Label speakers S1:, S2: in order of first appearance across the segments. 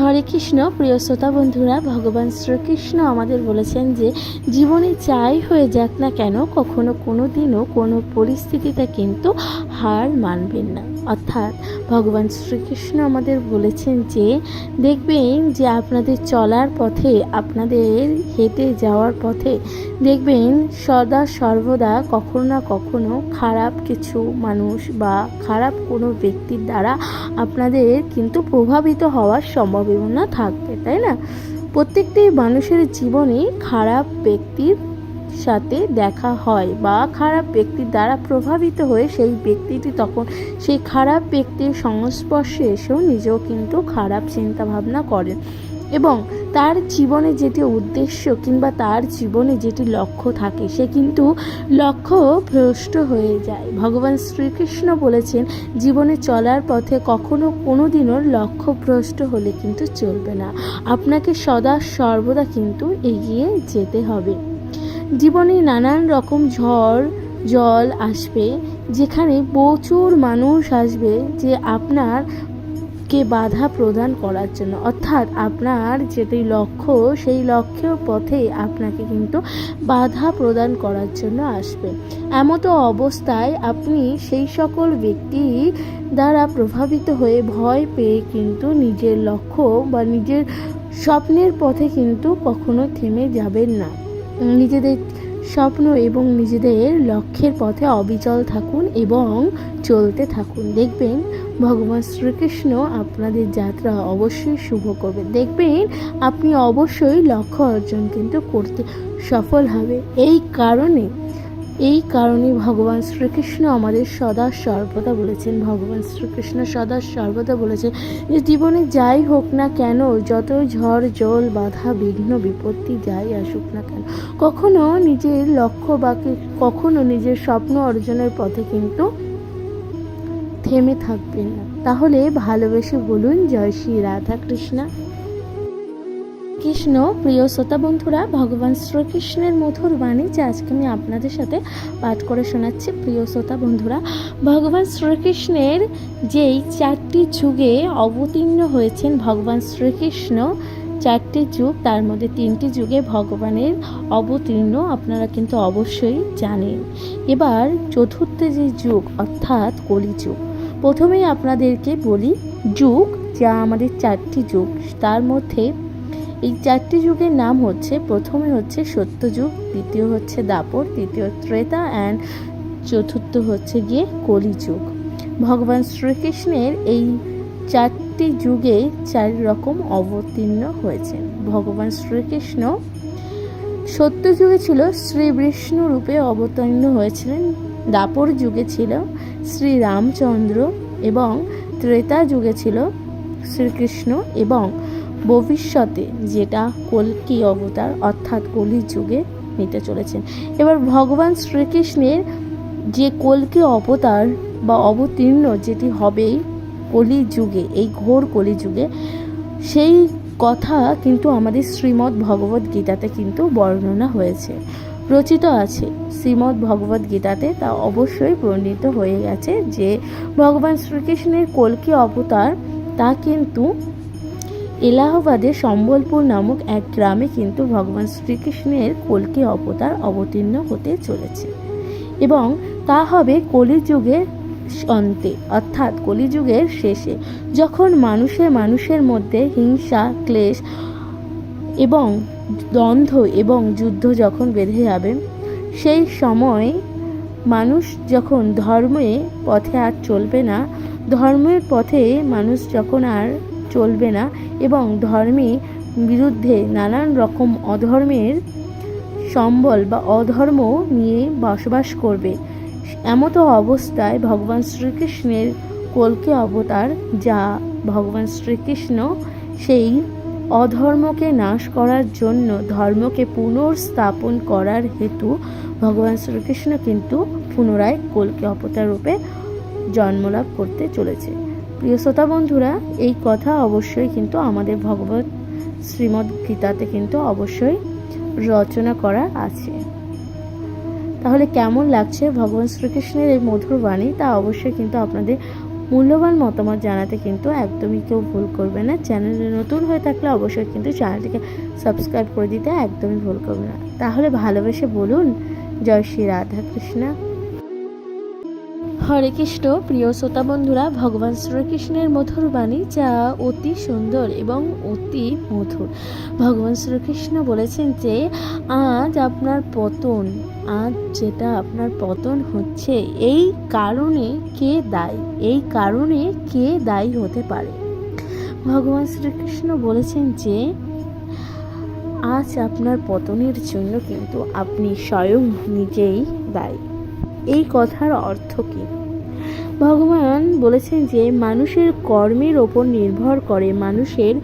S1: হরে কৃষ্ণ, প্রিয় শ্রোতা বন্ধুরা, ভগবান শ্রীকৃষ্ণ আমাদের বলেছেন যে, জীবনে যাই হয়ে যাক না কেন, কখনো কোনো দিনও কোনো পরিস্থিতিতে কিন্তু হার মানবেন না। অর্থাৎ ভগবান শ্রীকৃষ্ণ আমাদের বলেছেন যে, দেখবেন যে আপনাদের চলার পথে, আপনাদের হেঁটে যাওয়ার পথে, দেখবেন সদা সর্বদা কখনো না কখনো খারাপ কিছু মানুষ বা খারাপ কোনো ব্যক্তির দ্বারা আপনাদের কিন্তু প্রভাবিত হওয়ার সম্ভাবনা থাকবে, তাই না? প্রত্যেকটি মানুষের জীবনে খারাপ ব্যক্তির সাথে দেখা হয়। বা খারাপ ব্যক্তির দ্বারা প্রভাবিত হয়ে সেই ব্যক্তিটি তখন সেই খারাপ ব্যক্তির সংস্পর্শে এসেও নিজেও কিন্তু খারাপ চিন্তা ভাবনা করেন এবং তার জীবনে যেটি উদ্দেশ্য কিংবা তার জীবনে যেটি লক্ষ্য থাকে, সে কিন্তু লক্ষ্য ভ্রষ্ট হয়ে যায়। ভগবান শ্রীকৃষ্ণ বলেছেন, জীবনে চলার পথে কখনো কোনো দিনও লক্ষ্য ভ্রষ্ট হলে কিন্তু চলবে না। আপনাকে সদা সর্বদা কিন্তু এগিয়ে যেতে হবে। জীবনে নানান রকম ঝড়, জল আসবে, যেখানে প্রচুর মানুষ আসবে যে আপনার কে বাধা প্রদান করার জন্য। অর্থাৎ আপনার যেটি লক্ষ্য, সেই লক্ষ্যের পথে আপনাকে কিন্তু বাধা প্রদান করার জন্য আসবে। এমতো অবস্থায় আপনি সেই সকল ব্যক্তি দ্বারা প্রভাবিত হয়ে ভয় পেয়ে কিন্তু নিজের লক্ষ্য বা নিজের স্বপ্নের পথে কিন্তু কখনো থেমে যাবেন না। নিজেদের স্বপ্ন এবং নিজেদের লক্ষ্যের পথে অবিচল থাকুন এবং চলতে থাকুন। দেখবেন ভগবান শ্রীকৃষ্ণ আপনাদের যাত্রা অবশ্যই শুভ করবে দেখবেন আপনি অবশ্যই লক্ষ্য অর্জন কিন্তু করতে সফল হবে। এই কারণে এই কারণে ভগবান শ্রীকৃষ্ণ আমাদের সদা সর্বদা বলেছেন, ভগবান শ্রীকৃষ্ণ সদা সর্বদা বলেছেন যে জীবনে যাই হোক না কেন যত ঝড়, জল, বাধা, বিঘ্ন, বিপত্তি যাই আসুক না কেন, কখনো নিজের লক্ষ্য বা কখনো নিজের স্বপ্ন অর্জনের পথে কিন্তু থেমে থাকবেন না। তাহলে ভালোবেসে বলুন, জয় শ্রী রাধা কৃষ্ণা কৃষ্ণ প্রিয় শ্রোতা বন্ধুরা, ভগবান শ্রীকৃষ্ণের মধুর বাণী যা আজকে আমি আপনাদের সাথে পাঠ করে শোনাচ্ছি, প্রিয় শ্রোতা বন্ধুরা, ভগবান শ্রীকৃষ্ণের যেই চারটি যুগে অবতীর্ণ হয়েছেন ভগবান শ্রীকৃষ্ণ, চারটি যুগ, তার মধ্যে তিনটি যুগে ভগবানের অবতীর্ণ, আপনারা কিন্তু অবশ্যই জানেন। এবার চতুর্থ যে যুগ, অর্থাৎ কলিযুগ, প্রথমেই আপনাদেরকে বলি যুগ, যা আমাদের চারটি যুগ, তার মধ্যে এই চারটি যুগের নাম হচ্ছে, প্রথমে হচ্ছে সত্যযুগ, দ্বিতীয় হচ্ছে দাপর, তৃতীয় ত্রেতা অ্যান্ড চতুর্থ হচ্ছে গিয়ে কলিযুগ। ভগবান শ্রীকৃষ্ণের এই চারটি যুগে চার রকম অবতীর্ণ হয়েছেন ভগবান শ্রীকৃষ্ণ সত্য যুগে ছিল শ্রী বিষ্ণু রূপে অবতীর্ণ হয়েছিলেন, দাপর যুগে ছিল শ্রী রামচন্দ্র এবং ত্রেতা যুগে ছিল, শ্রীকৃষ্ণ এবং ভবিষ্যতে যেটা কলকি অবতার অর্থাৎ কলি যুগে নিতে চলেছেন। এবার ভগবান শ্রীকৃষ্ণের যে কলকি অবতার বা অবতীর্ণ যেটি হবে কলি যুগে, এই ঘোর কলি যুগে, সেই কথা কিন্তু আমাদের শ্রীমদ্ ভগবত গীতাতে কিন্তু বর্ণনা হয়েছে। রচিত আছে। শ্রীমদ্ ভগবত গীতাতে তা অবশ্যই বর্ণিত হয়ে গেছে যে ভগবান শ্রীকৃষ্ণের কলকি অবতার তা কিন্তু এলাহাবাদে সম্বলপুর নামক এক গ্রামে কিন্তু ভগবান শ্রীকৃষ্ণের কলকি অবতার অবতীর্ণ হতে চলেছে এবং তা হবে কলিযুগের অন্তে, অর্থাৎ কলিযুগের শেষে, যখন মানুষের মানুষের মধ্যে হিংসা, ক্লেশ এবং দ্বন্দ্ব এবং যুদ্ধ যখন বেঁধে যাবে, সেই সময় মানুষ যখন ধর্মে পথে আর চলবে না, ধর্মের পথে মানুষ যখন আর চলবে না এবং ধর্মে বিরুদ্ধে নানান রকম অধর্মের সম্বল বা অধর্ম নিয়ে বসবাস করবে। এমতো অবস্থায় ভগবান শ্রীকৃষ্ণের কলকে অবতার, যা ভগবান শ্রীকৃষ্ণ সেই অধর্মকে নাশ করার জন্য ধর্মকে পুনর্স্থাপন করার হেতু ভগবান শ্রীকৃষ্ণ কিন্তু পুনরায় কলকে অবতার রূপে জন্মলাভ করতে চলেছে। প্রিয় শ্রোতা বন্ধুরা, এই কথা অবশ্যই কিন্তু আমাদের ভগবত শ্রীমদ্ গীতাতে কিন্তু অবশ্যই রচনা করা আছে। তাহলে কেমন লাগছে ভগবান শ্রীকৃষ্ণের এই মধুর বাণী? তা অবশ্যই কিন্তু আপনাদের মূল্যবান মতামত জানাতে কিন্তু একদমই কেউ ভুল করবে না। চ্যানেলে নতুন হয়ে থাকলে অবশ্যই কিন্তু চ্যানেলটিকে সাবস্ক্রাইব করে দিতে একদমই ভুল করবে না। তাহলে ভালোবেসে বলুন, জয় শ্রী রাধা কৃষ্ণা হরে কৃষ্ণ, প্রিয় শ্রোতা বন্ধুরা, ভগবান শ্রীকৃষ্ণের মধুর বাণী যা অতি সুন্দর এবং অতি মধুর। ভগবান শ্রীকৃষ্ণ বলেছেন যে, আজ আপনার পতন, আজ যেটা আপনার পতন হচ্ছে, এই কারণে কে দায়ী, এই কারণে কে দায়ী হতে পারে। ভগবান শ্রীকৃষ্ণ বলেছেন যে, আজ আপনার পতনের জন্য কিন্তু আপনি স্বয়ং নিজেই দায়ী। এই কথার অর্থ কী? ভগবান বলেছেন যে, মানুষের কর্মের ওপর নির্ভর করে মানুষের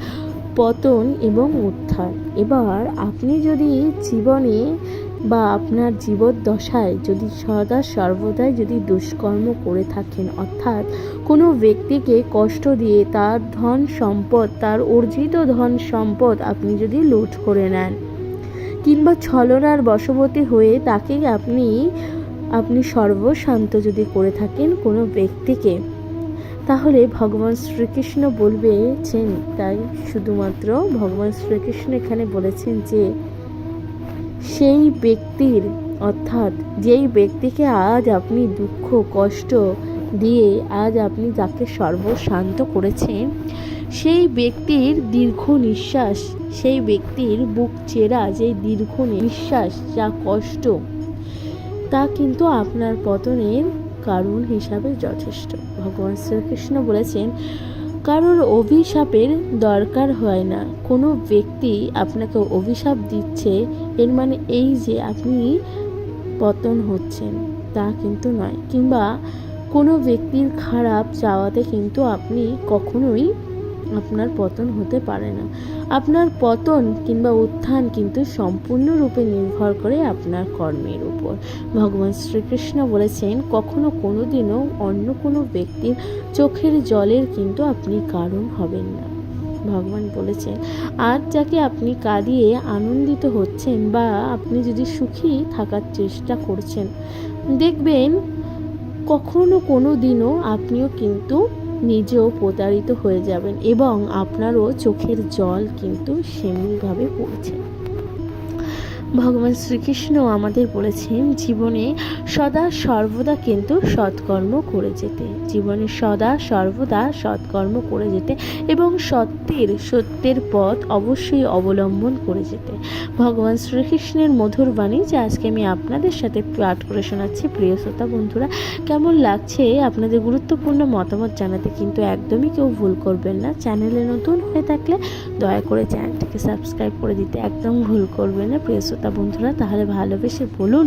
S1: পতন এবং উত্থান। এবার আপনি যদি জীবনে বা আপনার জীবদ্দশায় যদি সদা সর্বদাই যদি দুষ্কর্ম করে থাকেন, অর্থাৎ কোনো ব্যক্তিকে কষ্ট দিয়ে তার ধন সম্পদ, তার অর্জিত ধন সম্পদ আপনি যদি লুট করে নেন কিংবা ছলনার বশবর্তী হয়ে তাকে আপনি আপনি সর্বশান্ত যদি করে থাকেন কোনো ব্যক্তিকে, তাহলে ভগবান শ্রীকৃষ্ণ বলবেছেন, তাই শুধুমাত্র ভগবান শ্রীকৃষ্ণ এখানে বলেছেন যে, সেই ব্যক্তির, অর্থাৎ যেই ব্যক্তিকে আজ আপনি দুঃখ, কষ্ট দিয়ে আজ আপনি যাকে সর্বশান্ত করেছেন, সেই ব্যক্তির দীর্ঘ নিঃশ্বাস, সেই ব্যক্তির বুক চেরা যে দীর্ঘ নিঃশ্বাস, যা কষ্ট তা কিন্তু আপনার পতনের কারণ হিসাবে যথেষ্ট। ভগবান শ্রীকৃষ্ণ বলেছেন, কারোর অভিশাপের দরকার হয় না। কোনো ব্যক্তি আপনাকে অভিশাপ দিচ্ছে, এর মানে এই যে আপনি পতন হচ্ছেন, তা কিন্তু নয়। কিংবা কোনো ব্যক্তির খারাপ চাওয়াতে কিন্তু আপনি কখনোই আপনার পতন হতে পারে না। আপনার পতন কিংবা উত্থান কিন্তু সম্পূর্ণরূপে নির্ভর করে আপনার কর্মের উপর। ভগবান শ্রীকৃষ্ণ বলেছেন, কখনো কোনো দিনও অন্য কোনো ব্যক্তির চোখের জলের কিন্তু আপনি কারণ হবেন না। ভগবান বলেছেন আজ যাকে আপনি কাঁদিয়ে আনন্দিত হচ্ছেন বা আপনি যদি সুখী থাকার চেষ্টা করছেন, দেখবেন কখনো কোনো দিনও আপনিও কিন্তু নিজেও প্রতারিত হয়ে যাবেন এবং আপনারও চোখের জল কিন্তু সেমনিভাবে পড়ছে। ভগবান শ্রীকৃষ্ণ আমাদের বলেছেন, জীবনে সদা সর্বদা কিন্তু সৎকর্ম করে যেতে। জীবনে সদা সর্বদা সৎকর্ম করে যেতে এবং সত্যের সত্যের পথ অবশ্যই অবলম্বন করে যেতে। ভগবান শ্রীকৃষ্ণের মধুর বাণী যা আজকে আমি আপনাদের সাথে পাঠ করে শোনাচ্ছি, প্রিয় শ্রোতা বন্ধুরা, কেমন লাগছে আপনাদের গুরুত্বপূর্ণ মতামত জানাতে কিন্তু একদমই কেউ ভুল করবেন না। চ্যানেলে নতুন হয়ে থাকলে দয়া করে চ্যানেলটিকে সাবস্ক্রাইব করে দিতে একদম ভুল করবেন না, প্রিয় বন্ধুরা, তাহলে ভালোবেসে বলুন,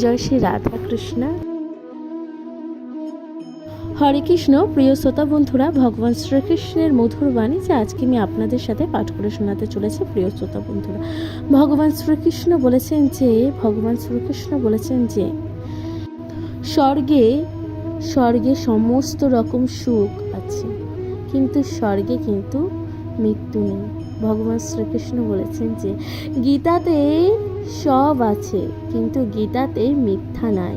S1: জয় শ্রী রাধা কৃষ্ণা। হরে কৃষ্ণ, প্রিয় শ্রোতা বন্ধুরা, ভগবান শ্রীকৃষ্ণের মধুর বাণী যে আজকে আমি আপনাদের সাথে পাঠ করে শোনাতে চলেছি, প্রিয় শ্রোতা বন্ধুরা। ভগবান শ্রীকৃষ্ণ বলেছেন যে, ভগবান শ্রীকৃষ্ণ বলেছেন যে, স্বর্গে স্বর্গে সমস্ত রকম সুখ আছে, কিন্তু স্বর্গে কিন্তু মৃত্যু নেই। ভগবান শ্রীকৃষ্ণ বলেছেন যে, গীতাতে সব আছে, কিন্তু গীতাতে মিথ্যা নাই।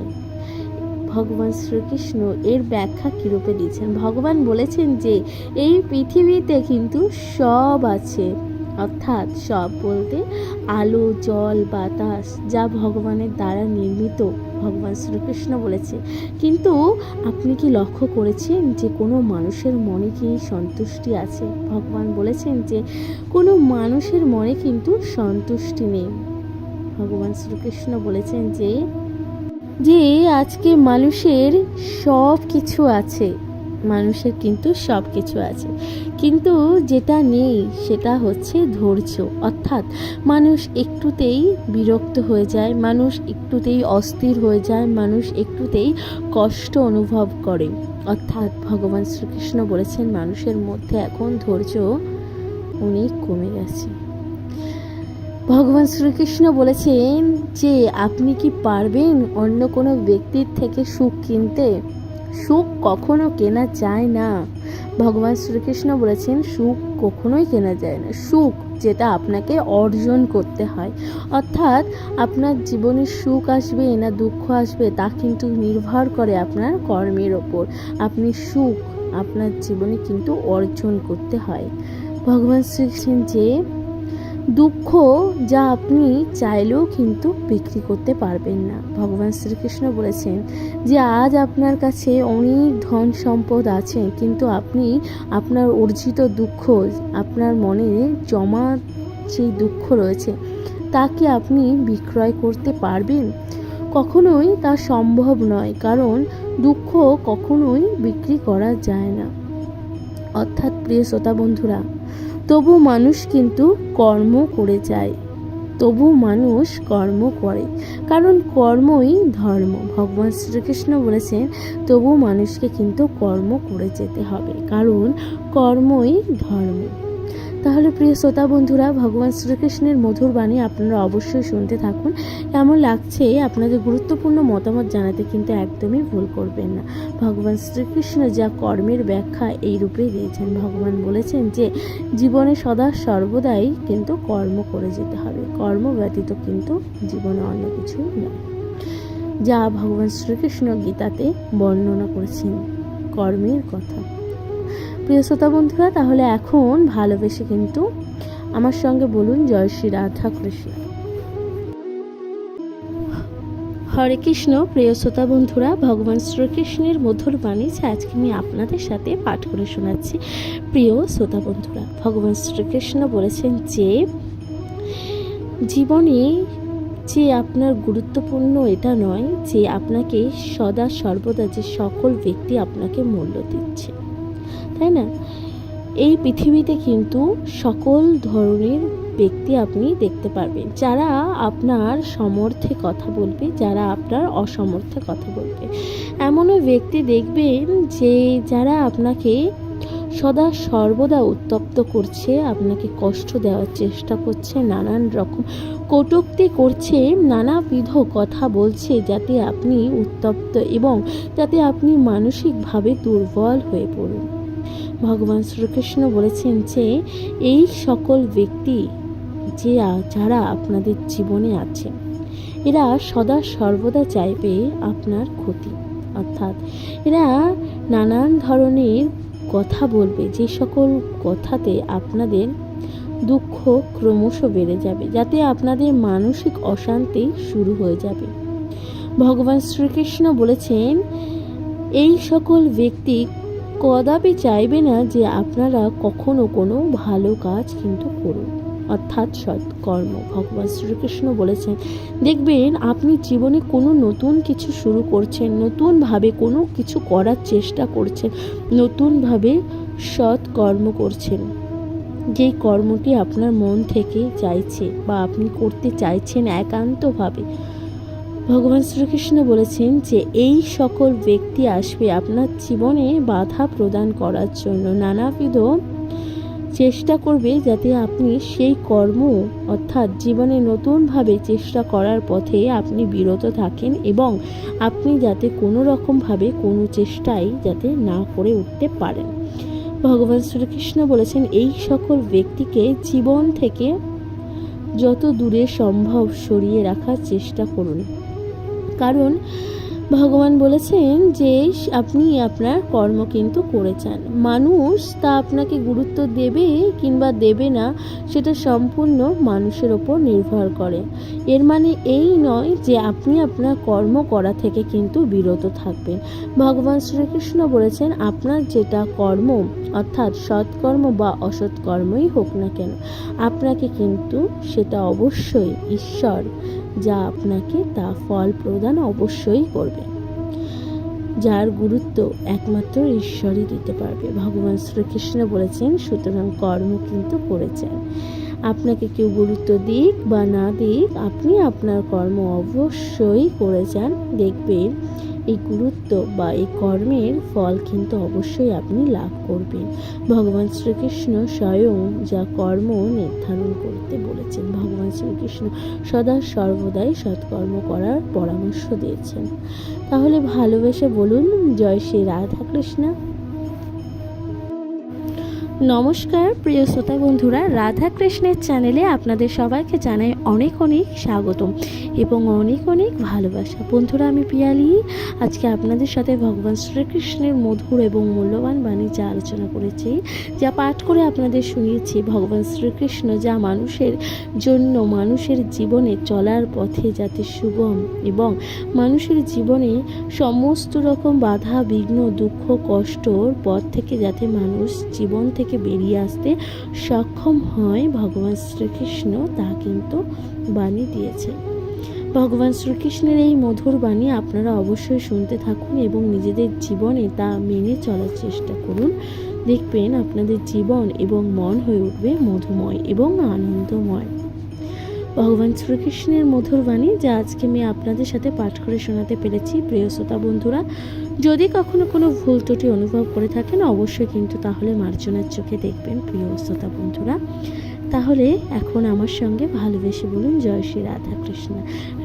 S1: ভগবান শ্রীকৃষ্ণ এর ব্যাখ্যা কীরূপে দিয়েছেন? ভগবান বলেছেন যে, এই পৃথিবীতে কিন্তু সব আছে, অর্থাৎ সব বলতে আলো, জল, বাতাস, যা ভগবানের দ্বারা নির্মিত, ভগবান শ্রীকৃষ্ণ বলেছে। কিন্তু আপনি কি লক্ষ্য করেছেন যে, কোনো মানুষের মনে কি সন্তুষ্টি আছে? ভগবান বলেছেন যে, কোনো মানুষের মনে কিন্তু সন্তুষ্টি নেই। ভগবান শ্রীকৃষ্ণ বলেছেন যে যে আজকে মানুষের সব কিছু আছে, মানুষের কিন্তু সব কিছু আছে। কিন্তু যেটা নেই, সেটা হচ্ছে ধৈর্য। অর্থাৎ মানুষ একটুতেই বিরক্ত হয়ে যায়, মানুষ একটুতেই অস্থির হয়ে যায়, মানুষ একটুতেই কষ্ট অনুভব করে। অর্থাৎ ভগবান শ্রীকৃষ্ণ বলেছেন, মানুষের মধ্যে এখন ধৈর্য অনেক কমে গেছে। ভগবান শ্রীকৃষ্ণ বলেছেন যে আপনি কি পারবেন অন্য কোনো ব্যক্তির থেকে সুখ কিনতে? সুখ কখনো কেনা যায় না। ভগবান শ্রীকৃষ্ণ বলেছেন, সুখ কখনোই কেনা যায় না। সুখ যেটা আপনাকে অর্জন করতে হয়। অর্থাৎ আপনার জীবনে সুখ আসবে না দুঃখ আসবে, তা কিন্তু নির্ভর করে আপনার কর্মের ওপর। আপনি সুখ আপনার জীবনে কিন্তু অর্জন করতে হয়। ভগবান শ্রীকৃষ্ণ যে দুঃখ যা আপনি চাইলেও কিন্তু বিক্রি করতে পারবেন না। ভগবান শ্রীকৃষ্ণ বলেছেন যে, আজ আপনার কাছে অনেক ধন সম্পদ আছে, কিন্তু আপনি আপনার অর্জিত দুঃখ, আপনার মনে জমা যে দুঃখ রয়েছে, তাকে আপনি বিক্রয় করতে পারবেন? কখনোই তা সম্ভব নয়, কারণ দুঃখ কখনোই বিক্রি করা যায় না। অর্থাৎ প্রিয় শ্রোতা বন্ধুরা তবু মানুষ কিন্তু কর্ম করে যায়। তবু মানুষ কর্ম করে, কারণ কর্মই ধর্ম। ভগবান শ্রীকৃষ্ণ বলেছেন, তবু মানুষকে কিন্তু কর্ম করে যেতে হবে, কারণ কর্মই ধর্ম। তাহলে প্রিয় শ্রোতা বন্ধুরা, ভগবান শ্রীকৃষ্ণের মধুর বাণী আপনারা অবশ্যই শুনতে থাকুন। কেমন লাগছে আপনাদের গুরুত্বপূর্ণ মতামত জানাতে কিন্তু একদমই ভুল করবেন না। ভগবান শ্রীকৃষ্ণ যা কর্মের ব্যাখ্যা এই রূপে দিয়েছেন। ভগবান বলেছেন যে, জীবনে সদা সর্বদাই কিন্তু কর্ম করে যেতে হবে। কর্ম ব্যতীত কিন্তু জীবনে অন্য কিছু নয়। যা ভগবান শ্রীকৃষ্ণ গীতাতে বর্ণনা করেছেন, কর্মের কথা। প্রিয় শ্রোতা বন্ধুরা, তাহলে এখন ভালোবেসে কিন্তু আমার সঙ্গে বলুন জয় শ্রী রাধা কৃষ্ণ। হরে কৃষ্ণ, প্রিয় শ্রোতা বন্ধুরা, ভগবান শ্রীকৃষ্ণের মধুর বাণী যা আজকে আমি আপনাদের সাথে পাঠ করে শোনাচ্ছি। প্রিয় শ্রোতা বন্ধুরা, ভগবান শ্রীকৃষ্ণ বলেছেন যে, জীবনে যে আপনার গুরুত্বপূর্ণ এটা নয় যে আপনাকে সদা সর্বদা যে সকল ব্যক্তি আপনাকে মূল্য দিচ্ছে। তাই না? এই পৃথিবীতে কিন্তু সকল ধরনের ব্যক্তি আপনি দেখতে পারবেন। যারা আপনার সমর্থে কথা বলবে, যারা আপনার অসমর্থে কথা বলবে। এমনও ব্যক্তি দেখবেন যে যারা আপনাকে সদা সর্বদা উত্তপ্ত করছে, আপনাকে কষ্ট দেওয়ার চেষ্টা করছে, নানান রকম কটূক্তি করছে, নানাবিধ কথা বলছে যাতে আপনি উত্তপ্ত এবং যাতে আপনি মানসিকভাবে দুর্বল হয়ে পড়ুন। ভগবান শ্রীকৃষ্ণ বলেছেন যে এই সকল ব্যক্তি যে যারা আপনাদের জীবনে আছে, এরা সদা সর্বদা চাইবে আপনার ক্ষতি। অর্থাৎ এরা নানান ধরনের কথা বলবে, যে সকল কথাতে আপনাদের দুঃখ ক্রমশ বেড়ে যাবে, যাতে আপনাদের মানসিক অশান্তি শুরু হয়ে যাবে। ভগবান শ্রীকৃষ্ণ বলেছেন, এই সকল ব্যক্তি কদাপি চাইবে না যে আপনারা কখনো কোনো ভালো কাজ কিন্তু করুন। অর্থাৎ সৎকর্ম। ভগবান শ্রীকৃষ্ণ বলেছেন, দেখবেন, আপনি জীবনে কোনো নতুন কিছু শুরু করছেন, নতুনভাবে কোনো কিছু করার চেষ্টা করছেন, নতুনভাবে সৎ কর্ম করছেন। যেই কর্মটি আপনার মন থেকে চাইছে বা আপনি করতে চাইছেন একান্তভাবে ভগবান শ্রীকৃষ্ণ বলেছেন যে এই সকল ব্যক্তি আসবে আপনার জীবনে বাধা প্রদান করার জন্য। নানাবিধ চেষ্টা করবে যাতে আপনি সেই কর্ম, অর্থাৎ জীবনে নতুনভাবে চেষ্টা করার পথে আপনি বিরত থাকেন এবং আপনি যাতে কোনো রকমভাবে কোনো চেষ্টাই যাতে না করে উঠতে পারেন। ভগবান শ্রীকৃষ্ণ বলেছেন, এই সকল ব্যক্তিকে জীবন থেকে যত দূরে সম্ভব সরিয়ে রাখার চেষ্টা করুন। কারণ ভগবান বলেছেন যে আপনি আপনার কর্ম কিন্তু করে চান মানুষ তা আপনাকে গুরুত্ব দেবে কিংবা দেবে না, সেটা সম্পূর্ণ মানুষের ওপর নির্ভর করে। এর মানে এই নয় যে আপনি আপনার কর্ম করা থেকে কিন্তু বিরত থাকবেন। ভগবান শ্রীকৃষ্ণ বলেছেন, আপনার যেটা কর্ম, অর্থাৎ সৎকর্ম বা অসৎকর্মই হোক না কেন, আপনাকে কিন্তু সেটা অবশ্যই ঈশ্বর যা আপনাকে তা ফল প্রদান অবশ্যই করবে, যার গুরুত্ব একমাত্র ঈশ্বরই দিতে পারবে। ভগবান শ্রীকৃষ্ণ বলেছেন, সুতরাং কর্ম কিন্তু করেছেন। আপনাকে কেউ গুরুত্ব দিক বা না দিক, আপনি আপনার কর্ম অবশ্যই করে যান দেখবেন এই গুরুত্ব বা এই কর্মের ফল কিন্তু অবশ্যই আপনি লাভ করবেন। ভগবান শ্রীকৃষ্ণ স্বয়ং যা কর্ম নির্ধারণ করতে বলেছেন, ভগবান শ্রীকৃষ্ণ সদা সর্বদাই সৎকর্ম করার পরামর্শ দিয়েছেন। তাহলে ভালোবেসে বলুন, জয় শ্রী রাধা কৃষ্ণ নমস্কার, প্রিয় শ্রোতা বন্ধুরা, রাধা কৃষ্ণের চ্যানেলে আপনাদের সবাইকে জানাই অনেক অনেক স্বাগতম এবং অনেক অনেক ভালোবাসা। বন্ধুরা, আমি পিয়ালি। আজকে আপনাদের সাথে ভগবান শ্রীকৃষ্ণের মধুর এবং মূল্যবান বাণী যা আলোচনা করেছি, যা পাঠ করে আপনাদের শুনিয়েছি, ভগবান শ্রীকৃষ্ণ যা মানুষের জন্য, মানুষের জীবনে চলার পথে যাতে সুগম এবং মানুষের জীবনে সমস্ত রকম বাধা, বিঘ্ন, দুঃখ কষ্টর পথ থেকে যাতে মানুষ জীবন থেকে বেরিয়ে আসতে সক্ষম হয় ভগবান শ্রীকৃষ্ণ, তা কিন্তু বাণী দিয়েছে। ভগবান শ্রীকৃষ্ণের এই মধুর বাণী আপনারা অবশ্যই শুনতে থাকুন এবং নিজেদের জীবনে তা মেনে চলার চেষ্টা করুন। দেখবেন আপনাদের জীবন এবং মন হয়ে উঠবে মধুময় এবং আনন্দময়। ভগবান শ্রীকৃষ্ণের মধুর বাণী যা আজকে আমি আপনাদের সাথে পাঠ করে শোনাতে পেরেছি। প্রিয় শ্রোতা বন্ধুরা যদি কখনো কোনো ভুল ত্রুটি অনুভব করে থাকেন, অবশ্যই কিন্তু তাহলে মার্জনার চোখে দেখবেন, প্রিয় শ্রোতা বন্ধুরা। তাহলে এখন আমার সঙ্গে ভালোবেসে বলুন, জয় শ্রী রাধাকৃষ্ণ।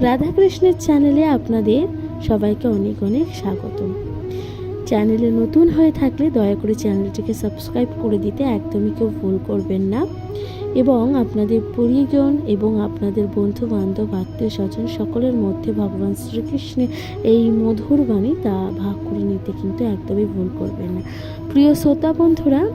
S1: রাধাকৃষ্ণের চ্যানেলে আপনাদের সবাইকে অনেক অনেক স্বাগতম চ্যানেলে নতুন হয়ে থাকলে দয়া করে চ্যানেলটিকে সাবস্ক্রাইব করে দিতে একদমই কেউ ভুল করবেন না। এবং আপনাদের পরিজন এবং আপনাদের বন্ধু বান্ধব আত্মীয় স্বজন সকলের মধ্যে ভগবান শ্রীকৃষ্ণের এই মধুর বাণী তা ভাগ করে নিতে কিন্তু একদমই ভুল করবেন না। প্রিয় শ্রোতা বন্ধুরা,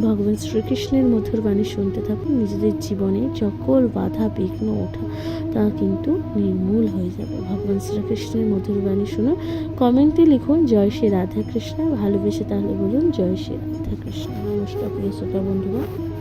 S1: ভগবান শ্রীকৃষ্ণের মধুর বাণী শুনতে থাকুন। নিজেদের জীবনে সকল বাধা, বিঘ্ন, ওঠা তা কিন্তু নির্মূল হয়ে যাবে। ভগবান শ্রীকৃষ্ণের মধুর বাণী শুনুন কমেন্টে লিখুন, জয় শ্রী রাধাকৃষ্ণ। ভালোবেসে তাহলে বলুন, জয় শ্রী রাধাকৃষ্ণ। নমস্কার প্রিয় শ্রোতা বন্ধুরা।